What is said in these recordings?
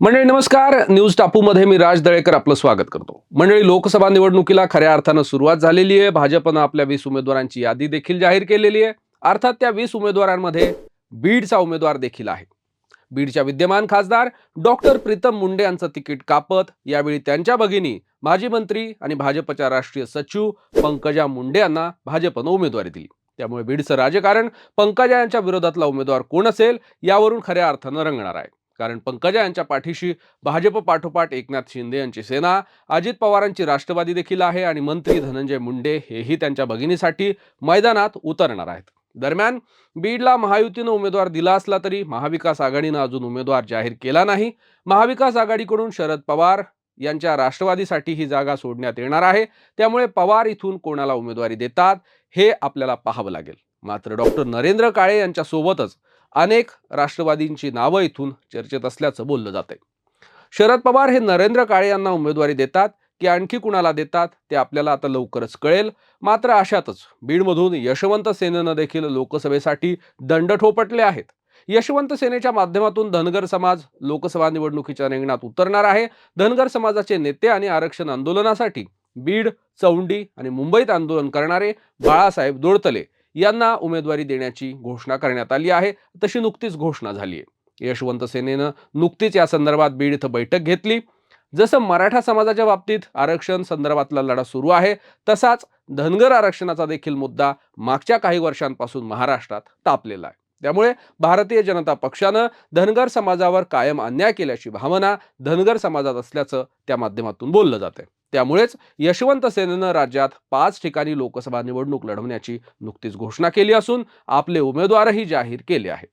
मंडळी नमस्कार. न्यूज टापूमध्ये मी राज दळेकर आपलं स्वागत करतो. मंडळी लोकसभा निवडणुकीला खऱ्या अर्थानं सुरुवात झालेली आहे. भाजपनं आपल्या वीस उमेदवारांची यादी देखील जाहीर केलेली आहे. अर्थात त्या वीस उमेदवारांमध्ये बीडचा उमेदवार देखील आहे. बीडच्या विद्यमान खासदार डॉक्टर प्रीतम मुंडे यांचं तिकीट कापत यावेळी त्यांच्या भगिनी माजी मंत्री आणि भाजपच्या राष्ट्रीय सचिव पंकजा मुंडे यांना भाजपनं उमेदवारी दिली. त्यामुळे बीडचं राजकारण पंकजा यांच्या विरोधातला उमेदवार कोण असेल यावरून खऱ्या अर्थानं रंगणार आहे. कारण पंकजा यांच्या पाठीशी भाजप पाठोपाठ एकनाथ शिंदे यांची सेना अजित पवारांची राष्ट्रवादी देखील आहे आणि मंत्री धनंजय मुंडे हेही त्यांच्या भगिनीसाठी मैदानात उतरणार आहेत. दरम्यान बीडला महायुतीनं उमेदवार दिला असला तरी महाविकास आघाडीनं अजून उमेदवार जाहीर केला नाही. महाविकास आघाडीकडून शरद पवार यांच्या राष्ट्रवादीसाठी ही जागा सोडण्यात येणार आहे. त्यामुळे पवार इथून कोणाला उमेदवारी देतात हे आपल्याला पाहावं लागेल. मात्र डॉक्टर नरेंद्र काळे यांच्यासोबतच अनेक राष्ट्रवादींची नावं इथून चर्चेत असल्याचं बोललं जातंय. शरद पवार हे नरेंद्र काळे यांना उमेदवारी देतात की आणखी कुणाला देतात ते आपल्याला आता लवकरच कळेल. मात्र अशातच बीडमधून यशवंत सेनेनं देखील लोकसभेसाठी दंड ठोपटले आहेत. यशवंत सेनेच्या माध्यमातून धनगर समाज लोकसभा निवडणुकीच्या रिंगणात उतरणार आहे. धनगर समाजाचे नेते आणि आरक्षण आंदोलनासाठी बीड चौंडी आणि मुंबईत आंदोलन करणारे बाळासाहेब दोडतले यांना उमेदवारी देण्याची घोषणा करण्यात आली आहे. तशी नुकतीच घोषणा झाली आहे. यशवंत सेनेनं नुकतीच या संदर्भात बीड इथं बैठक घेतली. जसं मराठा समाजाच्या बाबतीत आरक्षण संदर्भातला लढा सुरू आहे तसाच धनगर आरक्षणाचा देखील मुद्दा मागच्या काही वर्षांपासून महाराष्ट्रात तापलेला आहे. त्यामुळे भारतीय जनता पक्षानं धनगर समाजावर कायम अन्याय केल्याची भावना धनगर समाजात असल्याचं त्या माध्यमातून बोललं जाते त्यामुळेच यशवंत सेनेनं राज्यात पाच ठिकाणी लोकसभा निवडणूक लढवण्याची नुकतीच घोषणा केली असून आपले उमेदवारही जाहीर केले आहेत.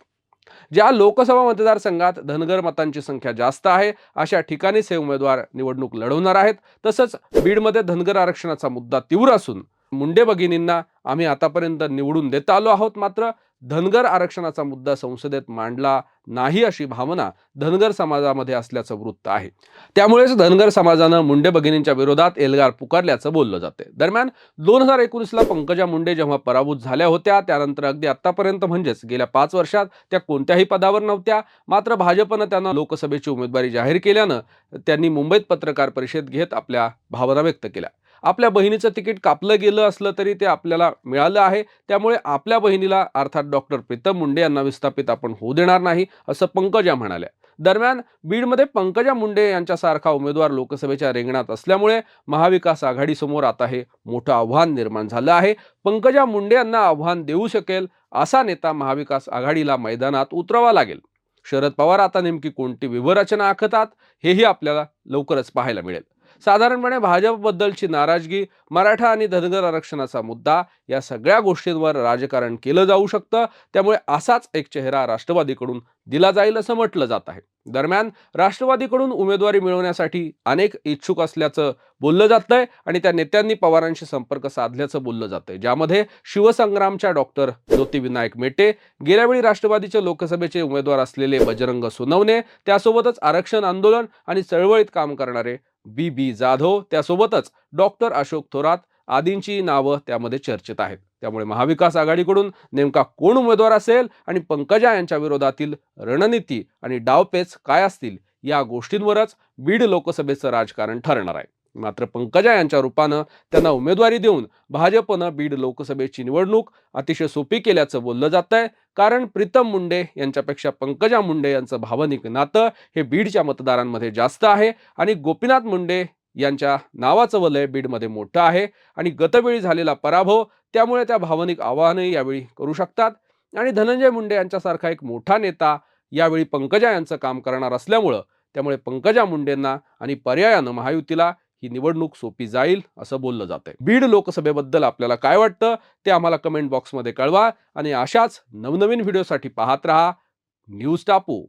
ज्या लोकसभा मतदारसंघात धनगर मतांची संख्या जास्त आहे अशा ठिकाणीच हे उमेदवार निवडणूक लढवणार आहेत. तसंच बीडमध्ये धनगर आरक्षणाचा मुद्दा तीव्र असून मुंडे भगिनींना आम्ही आतापर्यंत निवडून देत आलो आहोत. मात्र धनगर आरक्षणाचा मुद्दा संसदेत मांडला नाही अशी भावना धनगर समाजामध्ये असल्याचं वृत्त आहे. त्यामुळेच धनगर समाजानं मुंडे भगिनींच्या विरोधात एल्गार पुकारल्याचं बोललं जाते. दरम्यान दोन हजार एकोणीसला पंकजा मुंडे जेव्हा पराभूत झाल्या होत्या त्यानंतर अगदी आतापर्यंत म्हणजेच गेल्या पाच वर्षात त्या कोणत्याही पदावर नव्हत्या. मात्र भाजपनं त्यांना लोकसभेची उमेदवारी जाहीर केल्यानं त्यांनी मुंबईत पत्रकार परिषद घेत आपल्या भावना व्यक्त केल्या. आपल्या बहिणीचं तिकीट कापलं गेलं असलं तरी ते आपल्याला मिळालं आहे. त्यामुळे आपल्या बहिणीला अर्थात डॉक्टर प्रीतम मुंडे यांना विस्थापित आपण होऊ देणार नाही असं पंकजा म्हणाल्या. दरम्यान बीडमध्ये पंकजा मुंडे यांच्यासारखा उमेदवार लोकसभेच्या रिंगणात असल्यामुळे महाविकास आघाडीसमोर आता हे मोठं आव्हान निर्माण झालं आहे. पंकजा मुंडे यांना आव्हान देऊ शकेल असा नेता महाविकास आघाडीला मैदानात उतरावा लागेल. शरद पवार आता नेमकी कोणती व्यूहरचना आखतात हेही आपल्याला लवकरच पाहायला मिळेल. साधारणपणे भाजपबद्दलची नाराजगी मराठा आणि धनगर आरक्षणाचा मुद्दा या सगळ्या गोष्टींवर राजकारण केलं जाऊ शकतं. त्यामुळे असाच एक चेहरा राष्ट्रवादीकडून दिला जाईल असं म्हटलं जात आहे. दरम्यान राष्ट्रवादीकडून उमेदवारी मिळवण्यासाठी अनेक इच्छुक असल्याचं बोललं जातंय आणि त्या नेत्यांनी पवारांशी संपर्क साधल्याचं बोललं जातंय. ज्यामध्ये शिवसंग्रामच्या डॉक्टर ज्योतिविनायक मेटे गेल्यावेळी राष्ट्रवादीचे लोकसभेचे उमेदवार असलेले बजरंग सोनवणे त्यासोबतच आरक्षण आंदोलन आणि चळवळीत काम करणारे बी. बी. जाधव त्यासोबतच डॉक्टर अशोक थोरात आदींची नावं त्यामध्ये चर्चेत आहेत. त्यामुळे महाविकास आघाडीकडून नेमका कोण उमेदवार असेल आणि पंकजा यांच्या विरोधातील रणनीती आणि डावपेच काय असतील या गोष्टींवरच बीड लोकसभेचं राजकारण ठरणार आहे. मात्र पंकजा यांच्या रूपानं त्यांना उमेदवारी देऊन भाजपनं बीड लोकसभेची निवडणूक अतिशय सोपी केल्याचं बोललं जात आहे कारण प्रीतम मुंडे यांच्यापेक्षा पंकजा मुंडे यांचं भावनिक नातं हे बीडच्या मतदारांमध्ये जास्त आहे आणि गोपीनाथ मुंडे यांच्या नावाचं वलय बीडमध्ये मोठं आहे आणि गतवेळी झालेला पराभव त्यामुळे त्या भावनिक आवाहनही यावेळी करू शकतात. आणि धनंजय मुंडे यांच्यासारखा एक मोठा नेता यावेळी पंकजा यांचं काम करणार असल्यामुळं त्यामुळे पंकजा मुंडेंना आणि पर्यायानं महायुतीला ही निवडणूक सोपी जाईल असं बोललं जातंय. बीड लोकसभेबद्दल आपल्याला काय वाटतं ते आम्हाला कमेंट बॉक्समध्ये कळवा आणि अशाच नवनवीन व्हिडिओसाठी पाहत रहा. न्यूज टापू.